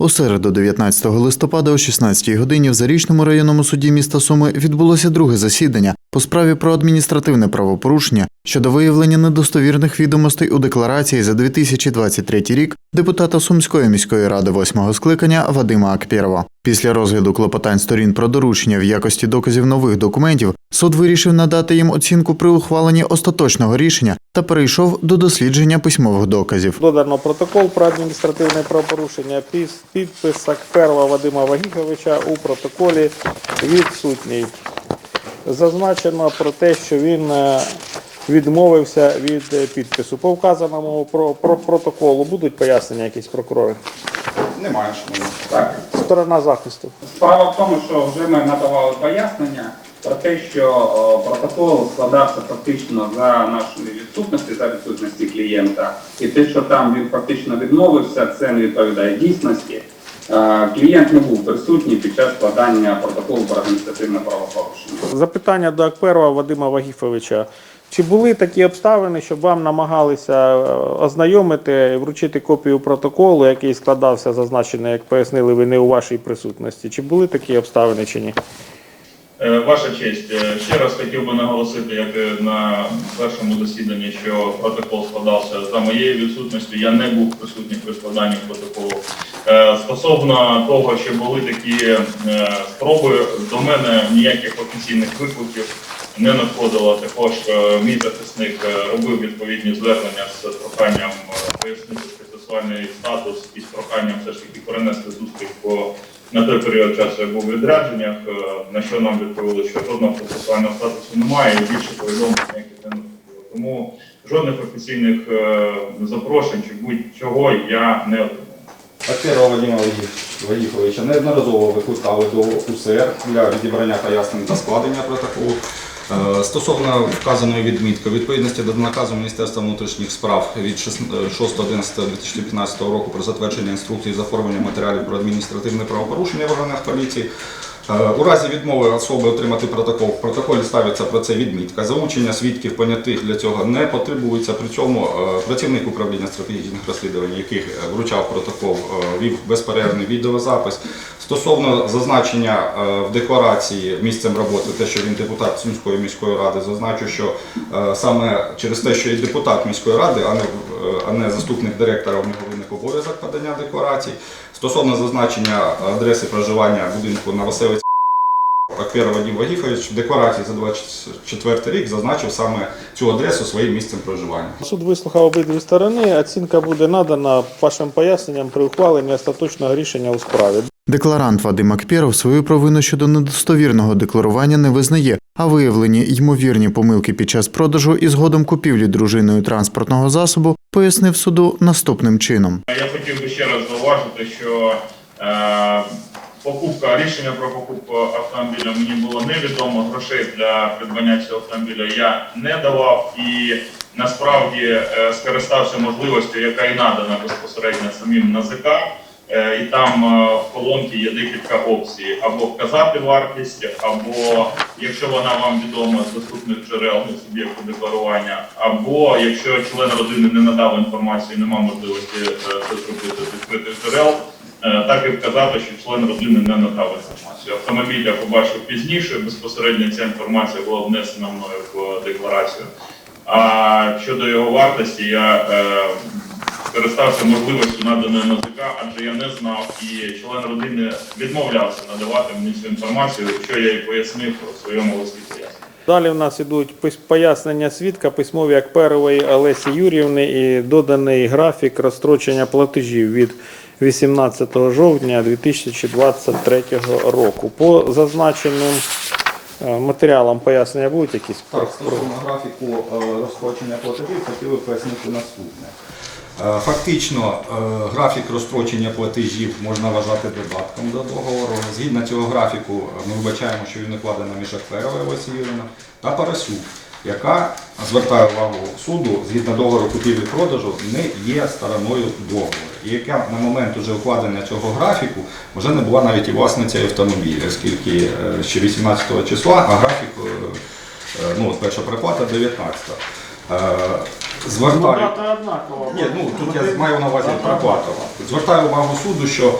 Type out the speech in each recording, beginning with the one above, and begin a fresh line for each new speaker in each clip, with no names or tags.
У середу, 19 листопада, о 16 годині в Зарічному районному суді міста Суми відбулося друге засідання по справі про адміністративне правопорушення щодо виявлення недостовірних відомостей у декларації за 2023 рік депутата Сумської міської ради восьмого скликання Вадима Акпєрова. Після розгляду клопотань сторін про доручення в якості доказів нових документів суд вирішив надати їм оцінку при ухваленні остаточного рішення та перейшов до дослідження письмових доказів.
Додано протокол про адміністративне правопорушення. Підпис Акперова Вадима Вагіховича у протоколі відсутній. Зазначено про те, що він е, відмовився від е, підпису. По вказаному про, про протоколу будуть пояснення якісь прокурори.
Немає що.
Так.
Сторона захисту.
Справа в тому, що вже ми надавали пояснення про те, що протокол складався фактично за нашої відсутності, за відсутності клієнта. І те, що там він фактично відмовився, це не відповідає дійсності. Е, Клієнт не був присутній під час складання протоколу про адміністративне правопорушення.
Запитання до Акперова Вадима Вагіфовича. Чи були такі обставини, щоб вам намагалися е, ознайомити, вручити копію протоколу, який складався, зазначено, як пояснили ви, не у вашій присутності? Чи були такі обставини чи ні?
Е, Ваша честь, е, ще раз хотів би наголосити, як на першому засіданні, що протокол складався за моєю відсутністю. Я не був присутній при складанні протоколу. Стосовно того, що були такі спроби, до мене ніяких офіційних викликів не надходило. Також е, мій захисник е, робив відповідні звернення з проханням е, пояснити процесуальний статус і з проханням все ж таки перенести зустріч по на той період часу я був у відрядженнях, на що нам відповіли, що жодного процесуального статусу немає, і більше повідомлень ніяких не надходило. Тому жодних офіційних запрошень чи будь-чого я не отримав.
Актерова Вадима Вадіховича неодноразово викликали до УСР для відібрання пояснень та складення протоколу. Е, Стосовно вказаної відмітки, відповідності до наказу Міністерства внутрішніх справ від 6.11.2015 року про затвердження інструкцій з оформлення матеріалів про адміністративне правопорушення в органах поліції. Е, У разі відмови особи отримати протокол, в протоколі ставиться про це відмітка. Залучення свідків понятих для цього не потребується. При цьому е, працівник управління стратегічних розслідувань, який е, вручав протокол, вів безперервний відеозапис. Стосовно зазначення в декларації місцем роботи, те, що він депутат Сумської міської ради, зазначу, що саме через те, що є депутат міської ради, а не, а не заступник директора, у нього обов'язок подання декларацій. Стосовно зазначення адреси проживання будинку на Василиці Аквера Вадим Вагіфович в декларації за 24 рік зазначив саме цю адресу своїм місцем проживання.
Суд вислухав обидві сторони. Оцінка буде надана вашим поясненням при ухваленні остаточного рішення у справі.
Декларант Вадим Акпєров свою провину щодо недостовірного декларування не визнає, а виявлені ймовірні помилки під час продажу і згодом купівлі дружиною транспортного засобу пояснив суду наступним чином.
Я хотів би ще раз зауважити, що е, покупка рішення про покупку автомобіля мені було невідомо. Грошей для придбання цього автомобіля я не давав і насправді е, скористався можливістю, яка і надана безпосередньо самим НАЗК. Е, І там е, в колонці є декілька опцій: або вказати вартість, або якщо вона вам відома з доступних джерел ну, суб'єкту декларування, або якщо член родини не надав інформацію, немає можливості е, це зробити з відкритих джерел, так і вказати, що член родини не надав інформацію. Автомобіль я побачив пізніше. Безпосередньо ця інформація була внесена мною в декларацію. А щодо його вартості, я скористався можливістю наданої НАЗК, адже я не знав, і член родини відмовлявся надавати мені цю інформацію, що я і пояснив у своєму листі пояснення.
Далі в нас ідуть пояснення свідка письмові Акперової Олесі Юрівни і доданий графік розстрочення платежів від 18 жовтня 2023 року. По зазначеним е, матеріалам пояснення будуть якісь?
Так, стосовно графіку е, розстрочення платежів хотіли пояснити наступне. Е, Фактично, е, графік розстрочення платежів можна вважати додатком до договору. Згідно цього графіку, е, ми вбачаємо, що він укладено між Олесією Юріївною та Парасюк, яка, звертаю увагу суду, згідно договору купівлі-продажу, не є стороною договору. І яка на момент уже укладення цього графіку вже не була навіть і власниця автомобіля, оскільки ще 18 числа, а графік, ну, перша приплата 19. Звертаю, ні, ну тут я маю на увазі проплату. Звертаю увагу суду, що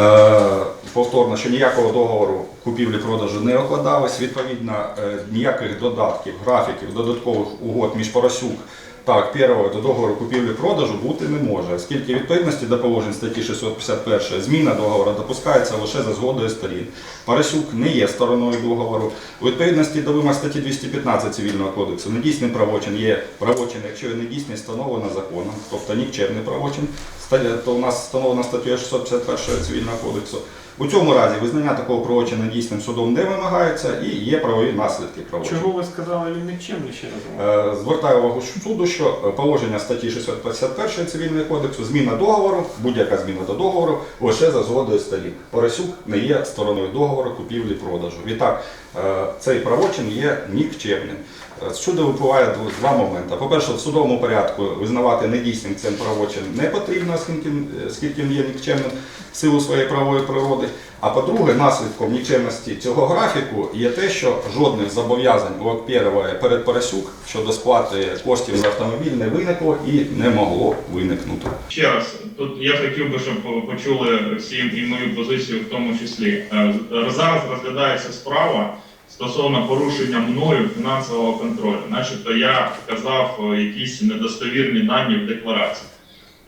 Е, Повторно, що ніякого договору купівлі-продажу не укладалось. Відповідно, е, ніяких додатків, графіків, додаткових угод між Поросюк та Акперовою до договору купівлі-продажу бути не може, оскільки відповідності до положень статті 651 зміна договору допускається лише за згодою сторін. Поросюк не є стороною договору. У відповідності до вимог статті 215 Цивільного кодексу недійсний правочин є правочин, якщо є недійсність встановлена законом, тобто нікчемний правочин, то у нас встановлено статтею 651 Цивільного кодексу. У цьому разі визнання такого правочину дійсним судом не вимагається і є правові наслідки правочину.
Чого ви сказали, він нікчемний ще раз?
Е, Звертаю увагу суду, що положення статті 651 Цивільного кодексу, зміна договору, будь-яка зміна до договору лише за згодою сторін. Поросюк не є стороною договору купівлі-продажу. Відтак, е, цей правочин є нікчемним. Е, суду випливає два моменти. По-перше, в судовому порядку визнавати недійсним цим правочин не потрібно, оскільки, оскільки він є нікчемним в силу своєї правової природи. А по-друге, наслідком нікчемності цього графіку є те, що жодних зобов'язань у Акперової перед Поросюк щодо сплати коштів за автомобіль не виникло і не могло виникнути.
Ще раз, тут я хотів би, щоб почули всі і мою позицію в тому числі. Е, Зараз розглядається справа стосовно порушення мною фінансового контролю. Начебто я вказав е, якісь недостовірні дані в декларації.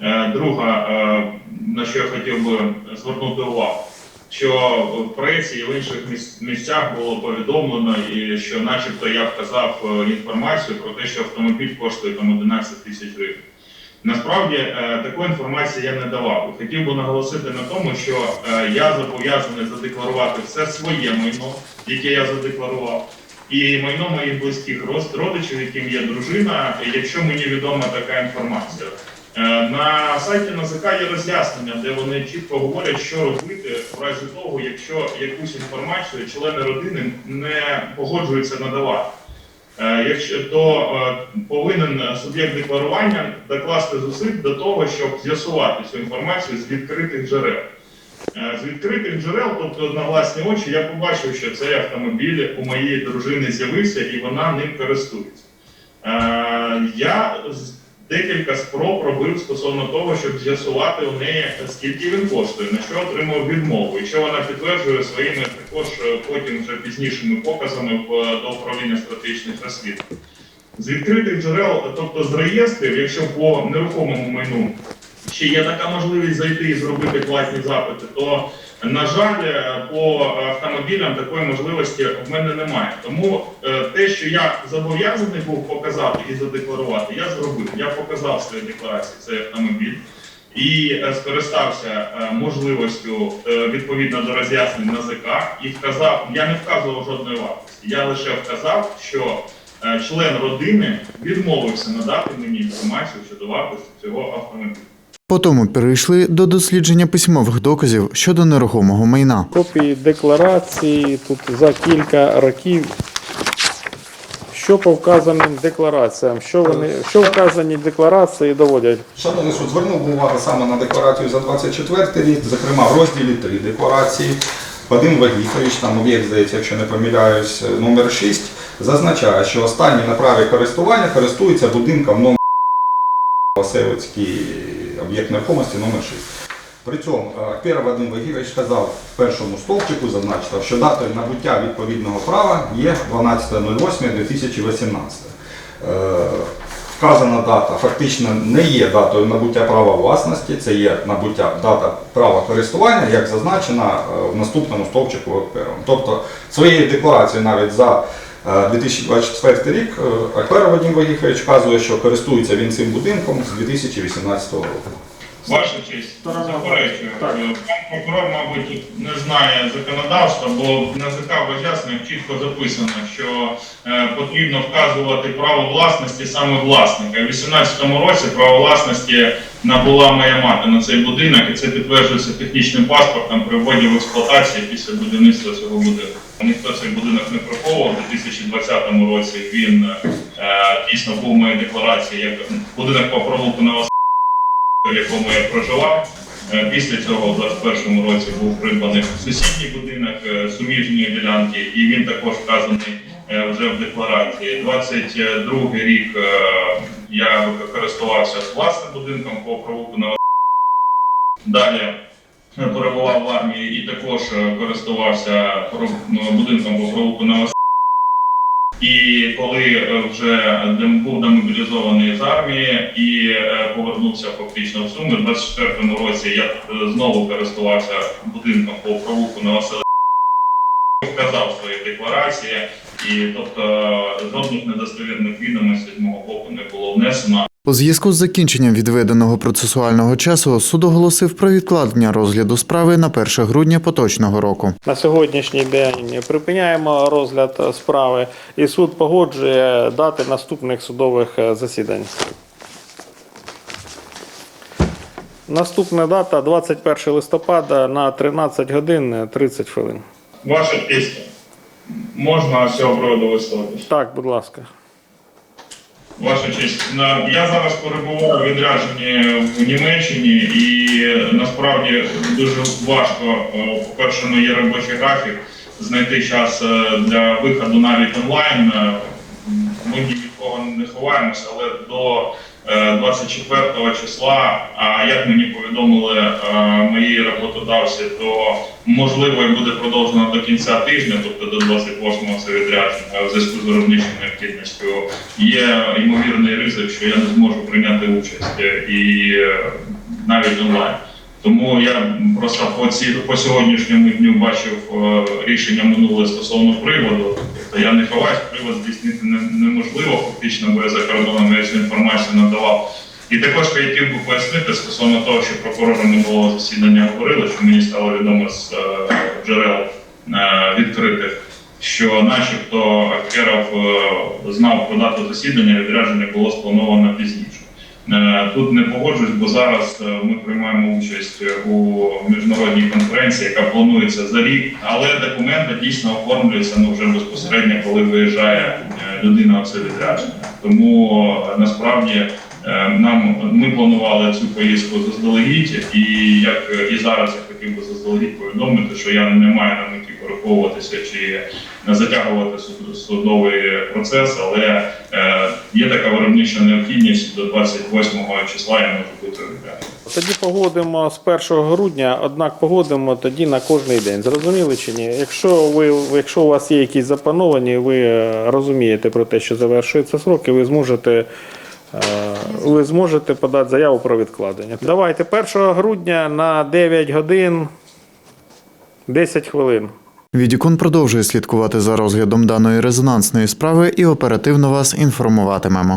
Е, Друга, е, на що я хотів би звернути увагу, що в пресі і в інших місцях було повідомлено, і що начебто я вказав інформацію про те, що автомобіль коштує там 11 тисяч гривень. Насправді е, такої інформації я не давав. Хотів би наголосити на тому, що е, я зобов'язаний задекларувати все своє майно, яке я задекларував, і майно моїх близьких родичів, яким є дружина, якщо мені відома така інформація. Е, На сайті НАЗК є роз'яснення, де вони чітко говорять, що робити в разі того, якщо якусь інформацію члени родини не погоджуються надавати. Е, Якщо то е, повинен суб'єкт декларування докласти зусиль до того, щоб з'ясувати цю інформацію з відкритих джерел. Е, З відкритих джерел, тобто на власні очі, я побачив, що цей автомобіль у моєї дружини з'явився і вона ним користується. Я декілька спроб робив стосовно того, щоб з'ясувати у неї, скільки він коштує, на що отримав відмову, і що вона підтверджує своїми також е, потім вже пізнішими показами в е, до управління стратегічних розслідувань. З відкритих джерел, тобто з реєстрів, якщо по нерухомому майну ще є така можливість зайти і зробити платні запити, то на жаль, е, по автомобілям такої можливості в мене немає. Тому е, те, що я зобов'язаний був показати і задекларувати, я зробив. Я показав в своїй декларації цей автомобіль і е, скористався можливістю відповідно до роз'яснень НАЗК і вказав, я не вказував жодної вартості. Я лише вказав, що член родини відмовився надати мені інформацію щодо вартості цього автомобіля.
Потім перейшли до дослідження письмових доказів щодо нерухомого майна.
Копії декларації тут за кілька років. Що по вказаним деклараціям? Що вони що вказані декларації доводять?
Шановний суд, звернув би увагу саме на декларацію за 24 рік, зокрема в розділі 3 декларації. Вадим Вагіфович, там об'єкт, здається, якщо не помиляюсь, номер 6, зазначає, що останній на праві користування користується будинком номер Васевицький об'єкт нерухомості номер 6. При цьому е, Вадим Вагірович сказав в першому стовпчику, зазначив, що датою набуття відповідного права є 12.08.2018. Е, Вказана дата фактично не є датою набуття права власності, це є набуття дата права користування, як зазначена е, в наступному стовпчику Акпером. Тобто своєю декларацією навіть за 2024 рік Аклер Акпер Вадим Вагіхович вказує, що користується він цим будинком з 2018 року.
Ваша честь, заперечую. Пан прокурор, мабуть, не знає законодавства, бо НАЗК в роз'ясненнях чітко записано, що е, потрібно вказувати право власності саме власника. У 2018 році право власності набула моя мати на цей будинок, і це підтверджується технічним паспортом при вводі в експлуатацію після будівництва цього будинку. Ніхто цей будинок не приховував. У 2020 році він е, дійсно був в моїй декларації як будинок по провулку на в якому я проживав. Е, Після цього в 2021 році був придбаний сусідній будинок е, суміжньої ділянки, і він також вказаний е, вже в декларації. 22 рік я користувався власним будинком по провулку на Далі перебував в армії і також користувався будинком по провулку на і коли е, вже був демобілізований з армії і е, повернувся фактично в Суми, в 24-му році я е, знову користувався будинком по провулку на Василь вказав свої декларації, і тобто жодних недостовірних відомостей з мого боку не було внесено.
У зв'язку з закінченням відведеного процесуального часу суд оголосив про відкладення розгляду справи на 1 грудня поточного року.
На сьогоднішній день припиняємо розгляд справи, і суд погоджує дати наступних судових е, засідань. Наступна дата 21 листопада на 13 годин 30 хвилин.
Ваша честь, можна з цього приводу висловитись?
Так, будь ласка.
Ваша честь, я зараз перебуваю у відрядженні в Німеччині і насправді дуже важко. е, По-перше, ну, є робочий графік, знайти час е, для виходу навіть онлайн. Е, Ми ні від кого не ховаємося, але до е, 24 числа, а як мені повідомили е, мої роботодавці, то можливо і буде продовжено до кінця тижня, тобто до 28-го це відрядження в зв'язку з виробничою необхідністю. Є ймовірний ризик, що я не зможу прийняти участь е, і е, навіть онлайн. Тому я просто по ці по сьогоднішньому дню бачив е, рішення минуле стосовно приводу. Я не ховаюсь, привод здійснити неможливо, фактично, бо я за кордоном я цю інформацію надавав. І також хотів би пояснити стосовно того, що прокурора не було засідання говорили, що мені стало відомо з е, джерел е, відкритих, що начебто Акеров е, знав про дату засідання, відрядження було сплановано пізніше. Е, Тут не погоджуюсь, бо зараз е, ми приймаємо участь у міжнародній конференції, яка планується за рік, але документи дійсно оформлюються ну вже безпосередньо, коли виїжджає е, людина в це відрядження. Тому насправді нам ми планували цю поїздку заздалегідь, і як і зараз я хотів би заздалегідь повідомити, що я не маю на меті переховуватися чи не затягувати судовий процес, але е, є така виробнича необхідність до 28 числа я можу бути відряджений.
Тоді погодимо з 1 грудня, однак погодимо тоді на кожний день. Зрозуміли чи ні? Якщо ви, якщо у вас є якісь заплановані, ви е, розумієте про те, що завершується срок, і ви зможете. е, Ви зможете подати заяву про відкладення. Давайте 1 грудня на 9 годин 10 хвилин.
Відікон продовжує слідкувати за розглядом даної резонансної справи і оперативно вас інформуватимемо.